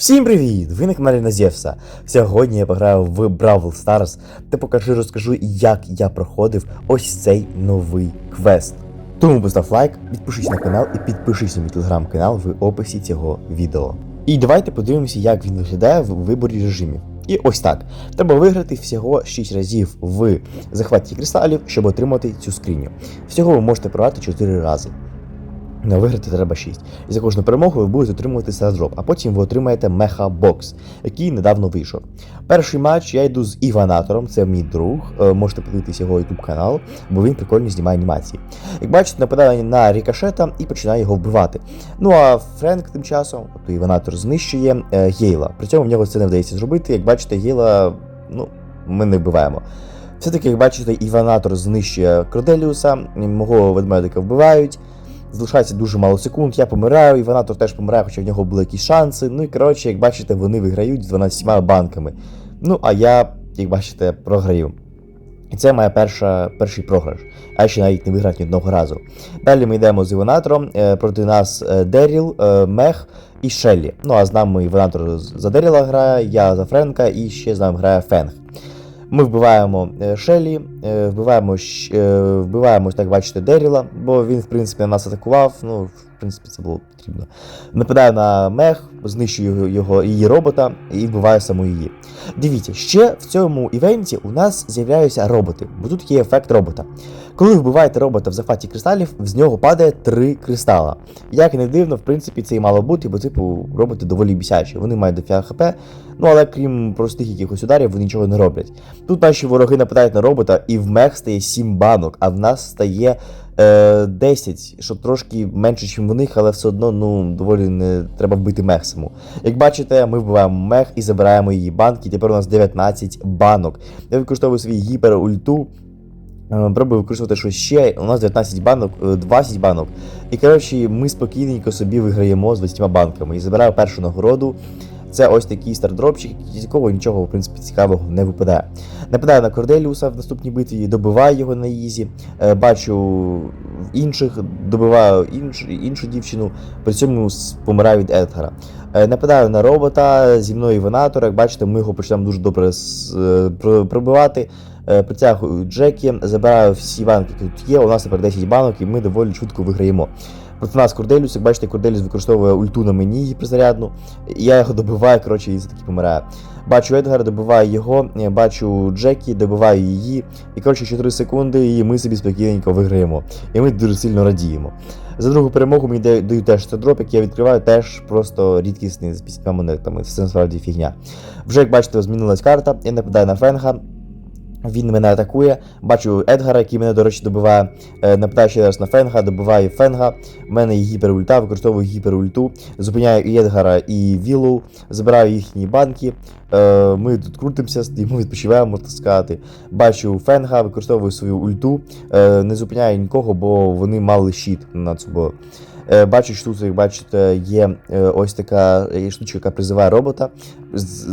Всім привіт! Ви на каналі Назєвса. Сьогодні я пограю в Бравл Stars та покажу розкажу, як я проходив ось цей новий квест. Тому постав лайк, підпишись на канал і підпишись на мій телеграм-канал в описі цього відео. І давайте подивимося, як він виглядає в виборі режимів. І ось так. Треба виграти всього 6 разів в захваті кристалів, щоб отримати цю скриню. Всього ви можете програти 4 рази. Виграти треба 6. І за кожну перемогу ви будете отримувати стардроп, а потім ви отримаєте меха бокс, який недавно вийшов. Перший матч я йду з Іванатором, це мій друг. е, Можете подивитися його YouTube канал, бо він прикольно знімає анімації. Як бачите, нападає на рікошета і починає його вбивати. Ну а Френк тим часом, тобто Іванатор, знищує Гейла. При цьому в нього це не вдається зробити. Як бачите, Гейла, ну, ми не вбиваємо. Все-таки, як бачите, Іванатор знищує Корделіуса, мого ведмедика вбивають. Залишається дуже мало секунд, я помираю, Іванатор теж помирає, хоча в нього були якісь шанси. Ну і коротше, як бачите, вони виграють з 12 банками. Ну, а я, як бачите, програю. І це моя перша, перший програш. А ще навіть не виграв ні одного разу. Далі ми йдемо з Іванатором. е, Проти нас е, Деріл, е, Мех і Шеллі. Ну а з нами Іванатор за Деріла грає, я за Френка і ще з нами грає Фенг. Ми вбиваємо е, Шелі, е, вбиваємо, е, вбиваємо, так бачите, Деріла, бо він, в принципі, на нас атакував. Ну, в принципі, це було потрібно. Нападаю на мех, знищую його, її робота і вбиваю саму її. Дивіться, ще в цьому івенті у нас з'являються роботи, бо тут є ефект робота. Коли вбиваєте робота в захваті кристалів, з нього падає три кристала. Як не дивно, в принципі, це і мало бути, бо типу роботи доволі бісячі. Вони мають дофіга хп, ну але крім простих якихось ударів, вони нічого не роблять. Тут наші вороги нападають на робота, і в мех стає 7 банок, а в нас стає 10, що трошки менше, ніж в них, але все одно ну, доволі не треба вбити мех саму. Як бачите, ми вбиваємо мех і забираємо її банки. Тепер у нас 19 банок. Я використовую свій гіперульту. е, Пробую використовувати щось ще. У нас 19 банок, е, 20 банок. І коротше, ми спокійненько собі виграємо з 20 банками. І забираю першу нагороду. Це ось такий стардропчик, з якого нічого, в принципі, цікавого не випадає. Нападаю на Корделіуса в наступній битві, добиваю його на ізі, е, бачу в інших, добиваю іншу, іншу дівчину, при цьому помираю від Едгара. Е, Нападаю на робота, зі мною Іванатор, як бачите, ми його почнемо дуже добре е, пробивати. Притягую Джекі, забираю всі банки, які тут є. У нас тепер 10 банок, і ми доволі швидко виграємо. Проти нас Корделіус, як бачите, Корделіус використовує ульту на мені призарядну. Я його добиваю, коротше, і за таки помирає. Бачу Едгара, добиваю його, е, бачу Джекі, добиваю її. І коротше 4 секунди, і ми собі спокійненько виграємо. І ми дуже сильно радіємо. За другу перемогу мені дають теж цей дроп, який я відкриваю, теж просто рідкісний з 50 монетами. Це насправді фігня. Вже як бачите, змінилась карта, я нападаю на Фенга. Він мене атакує. Бачу Едгара, який мене, до речі, добиває. Е, нападаю ще раз на Фенга, добиваю Фенга. В мене є гіперульта, використовую гіперульту. Зупиняю і Едгара, і Віллоу, забираю їхні банки. Е, ми тут крутимося, стоїмо, відпочиваємо, можна сказати. Бачу Фенга, використовую свою ульту. Е, не зупиняю нікого, бо вони мали щит над собою. Бачу, що тут, як бачите, є ось така штучка, яка призиває робота.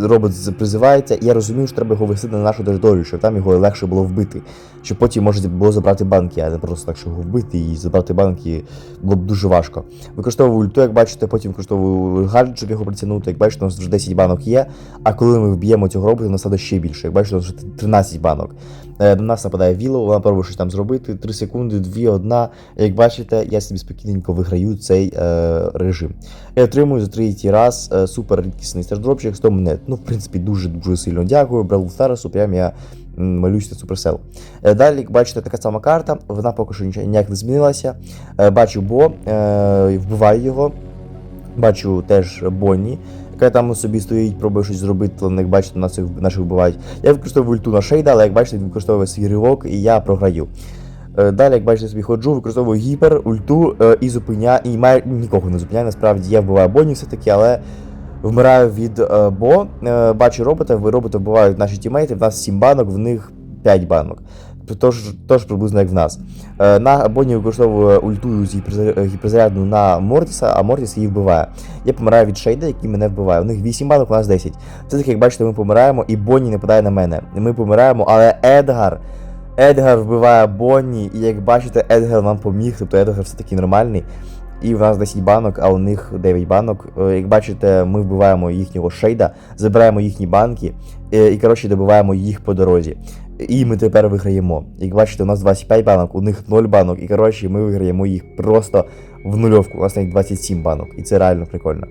Робот призивається, і я розумію, що треба його вести на нашу територію, щоб там його легше було вбити. Щоб потім можна було забрати банки, а не просто так, що його вбити і забрати банки було б дуже важко. Використовую ульту, як бачите, потім використовую гаджет, щоб його притягнути. Як бачите, у нас вже 10 банок є. А коли ми вб'ємо цього робота, у ще більше. Як бачите, у нас вже 13 банок. Е, На нас нападає Віло, вона пробує щось там зробити. 3 секунди, 2, 1. Як бачите, я собі спокійненько виграю цей е, режим. Я отримую за третій раз е, супер рідкісний стардропчик 100 монет. Ну, в принципі, дуже дуже сильно дякую. Бравл Старосу, прям я м, малюсь на Supercell. Е, Далі, як бачите, така сама карта, вона поки що ніяк не змінилася. Е, Бачу Бо, е, вбиваю його. Бачу теж Бонні, яка там собі стоїть, пробує щось зробити, але як бачите, нас наших вбивають. Я використовую ульту на шейда, але як бачите, він використовує свій ривок і я програю. Е, Далі, як бачите, собі ходжу, використовую гіпер, ульту і зупиняю, і маю нікого не зупиняю. Насправді я вбиваю Бонні все-таки, але вмираю від е, Бо. Е, Бачу робота, ви робота вбивають наші тімейти, в нас 7 банок, в них 5 банок. Тож, тож приблизно як в нас. Е, На Бонні використовує ульту гіперзарядну на Мортіса, а Мортіс її вбиває. Я помираю від Шейда, який мене вбиває. У них 8 банок, у нас 10. Це таки, як бачите, ми помираємо, і Бонні нападає на мене. Ми помираємо, але Едгар. Едгар вбиває Бонні, і як бачите, Едгар нам поміг, тобто Едгар все таки нормальний. І в нас 10 банок, а у них 9 банок. Е, Як бачите, ми вбиваємо їхнього шейда, забираємо їхні банки е, і, коротше, добиваємо їх по дорозі. І ми тепер виграємо. Як бачите, у нас 25 банок, у них 0 банок, і коротше, ми виграємо їх просто в нульовку. У нас навіть 27 банок, і це реально прикольно.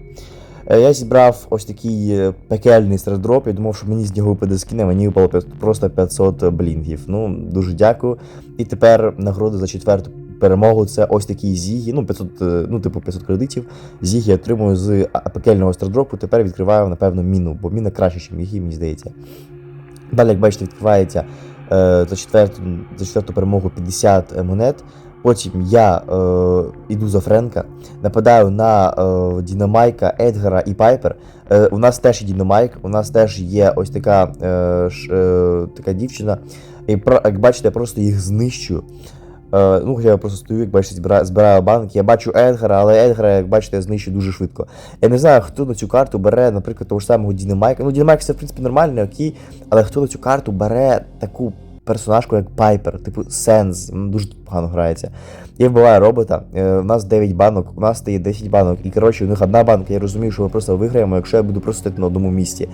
Е, Я зібрав ось такий пекельний стардроп. Я думав, що мені з нього випаде скін, мені випало просто 500 блінгів. Ну, дуже дякую. І тепер нагорода за четверту перемогу це ось такий зігі, ну 500, е, ну типу 500 кредитів. Зігі отримую з пекельного стардропу. Тепер відкриваю, напевно, міну, бо міна краще, ніж її, мені здається. Далі, як бачите, відкривається е, за, четверту, за четверту перемогу 50 монет. Потім я е, іду за Френка, нападаю на е, Дінамайка, Едгара і Пайпер. Е, у нас теж є Дінамайк, у нас теж є ось така, е, ш, е, така дівчина. І як бачите, я просто їх знищую. Е, ну, хоча я просто стою, як бачите, збираю, збираю банки. Я бачу Едгара, але Едгара, як бачите, я знищую дуже швидко. Я не знаю, хто на цю карту бере, наприклад, того ж самого Дінамайка. Ну, Дінамайк це, в принципі, нормальний, окей, але хто на цю карту бере таку персонажку, як Пайпер, типу Сенс, дуже погано грається. Я вбиваю робота, е, у нас 9 банок, у нас стає 10 банок, і коротше, у них одна банка, я розумію, що ми просто виграємо, якщо я буду просто на одному місці.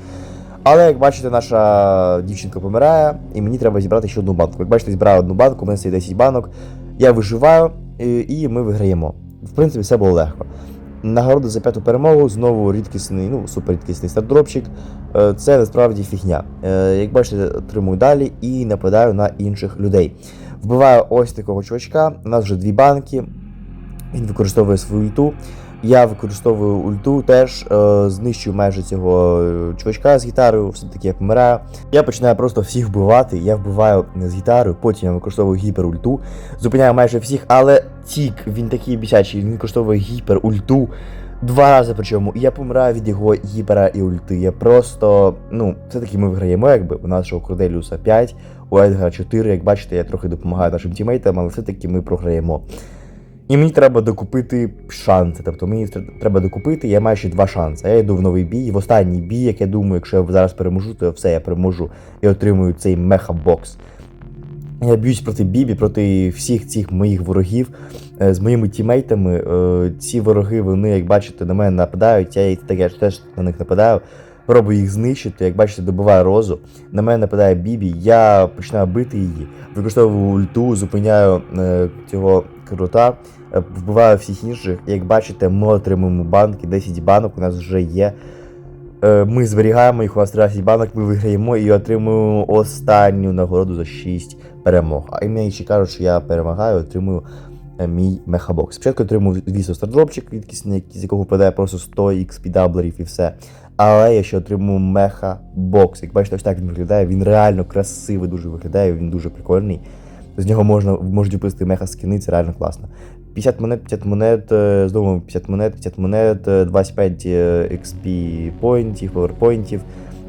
Але як бачите, наша дівчинка помирає, і мені треба зібрати ще одну банку. Як бачите, зібрав одну банку, у мене стає 10 банок. Я виживаю, і, ми виграємо. В принципі, все було легко. Нагорода за п'яту перемогу, знову рідкісний, ну, суперрідкісний стардропчик. Е, Це насправді фігня. Е, Як бачите, отримую далі і нападаю на інших людей. Вбиваю ось такого чувачка. У нас вже дві банки. Він використовує свою ульту. Я використовую ульту теж, е, знищую майже цього е, чувачка з гітарою, все-таки я помираю. Я починаю просто всіх вбивати. Я вбиваю з гітарою, потім я використовую гіперульту, зупиняю майже всіх, але тік, він такий бісячий, він використовує гіперульту. Два рази причому, і я помираю від його гіпера і ульти. Я просто, ну, все-таки ми виграємо, якби у нашого Корделіуса 5, у Едгара 4. Як бачите, я трохи допомагаю нашим тімейтам, але все-таки ми програємо. І мені треба докупити шанси. Тобто мені треба докупити, я маю ще два шанси. Я йду в новий бій, в останній бій, як я думаю, якщо я зараз переможу, то все, я переможу і отримую цей меха-бокс. Я б'юсь проти Бібі, проти всіх цих моїх ворогів е, з моїми тімейтами. Е, Ці вороги, вони, як бачите, на мене нападають. Я і так я теж на них нападаю. Пробую їх знищити, як бачите, добиваю розу. На мене нападає Бібі, я починаю бити її, використовую ульту, зупиняю е, цього крута, е, вбиваю всіх інших. Як бачите, ми отримуємо банки, 10 банок у нас вже є. Е, Ми зберігаємо їх, у нас 13 банок, ми виграємо і отримуємо останню нагороду за 6 перемог. А мені ще кажуть, що я перемагаю, отримую е, мій мехабокс. Спочатку отримую, звісно, стардропчик, рідкісний, з якого випадає просто 100 XP даблерів і все. Але я ще отримую меха-бокс. Як бачите, ось так він виглядає. Він реально красивий, дуже виглядає, він дуже прикольний. З нього можна можуть випустити меха скини, це реально класно. 50 монет, 50 монет, е, знову 50 монет, 50 монет, е, 25 е, XP поінтів, поверпоінтів,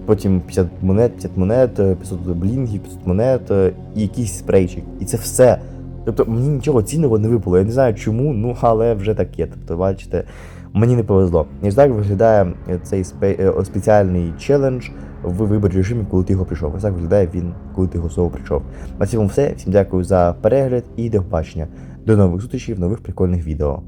потім 50 монет, 50 монет, е, 500 блінгів, 500 монет е, і якийсь спрейчик. І це все. Тобто мені нічого цінного не випало. Я не знаю чому, ну але вже так є. Тобто, бачите, мені не повезло. І так виглядає е, цей спе- е, спеціальний челендж в виборі режимі, коли ти його прийшов. Ось так виглядає він, коли ти його знову прийшов. На цьому все. Всім дякую за перегляд і до побачення. До нових зустрічей в нових прикольних відео.